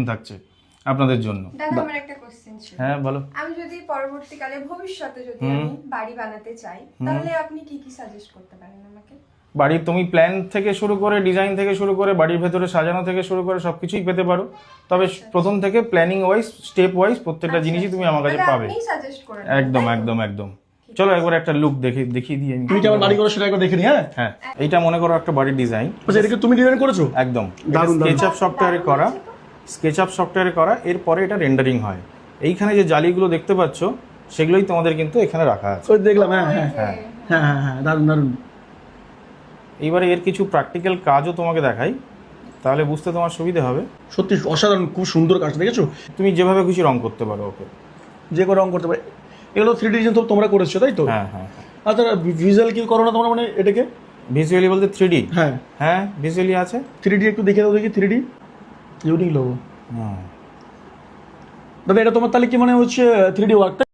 থাকছে আপনাদের জন্য। দাদা আমার একটা কোশ্চেন ছিল। হ্যাঁ বলো। আমি যদি পরবর্তীকালে ভবিষ্যতে যদি আমি বাড়ি বানাতে চাই তাহলে আপনি কি কি সাজেস্ট করতে পারেন আমাকে? বাড়ির তুমি প্ল্যান থেকে শুরু করে ডিজাইন থেকে শুরু করে বাড়ির ভেতরে সাজানো থেকে শুরু করে সবকিছুই পেতে পারো। তবে প্রথম থেকে প্ল্যানিং ওয়াইজ স্টেপ ওয়াইজ প্রত্যেকটা জিনিসই তুমি আমার কাছে মানে পাবে একদম একদম একদম। চলো একবার একটা লুক দেখে দেখিয়ে দিই আমি। তুমি কেমন বাড়ি করো সেটা একবার দেখে নি হ্যাঁ? হ্যাঁ এইটা মনে করো একটা বাড়ির ডিজাইন আচ্ছা এটাকে তুমি ডিজাইন করেছ? একদম। দারুণ। স্কেচআপ সফটওয়্যারে করা। স্কেচআপ সফটওয়্যারে করা এরপরে এটা রেন্ডারিং হয়। এইখানে যে জালিগুলো দেখতে পাচ্ছ সেগুলোই তোমাদের কিন্তু এখানে রাখা আছে। ওই দেখলাম হ্যাঁ হ্যাঁ হ্যাঁ। হ্যাঁ হ্যাঁ হ্যাঁ দারুণ দারুণ। এইবারে এর কিছু প্র্যাকটিক্যাল কাজও তোমাকে দেখাই। তাহলে বুঝতে তোমার সুবিধা হবে। সত্যি অসাধারণ খুব সুন্দর কাজ দেখেছ? তুমি যেভাবে খুশি রং করতে পারো ওকে। যে কোনো রং করতে পারে। এগুলো থ্রি ডি ডিজাইন তো তোমরা করেছ তাই তো? হ্যাঁ হ্যাঁ আচ্ছা ভিজুয়াল কি করো না তোমরা মানে এটাকে? ভিজুয়ালি বলতে থ্রি ডি হ্যাঁ। হ্যাঁ ভিজুয়ালি আছে। থ্রি ডি একটু দেখে দাও দেখি থ্রি ডি ইউনিক লোগো তবে এটা তোমার তাহলে কি মানে হচ্ছে থ্রি ডি ওয়ার্কটা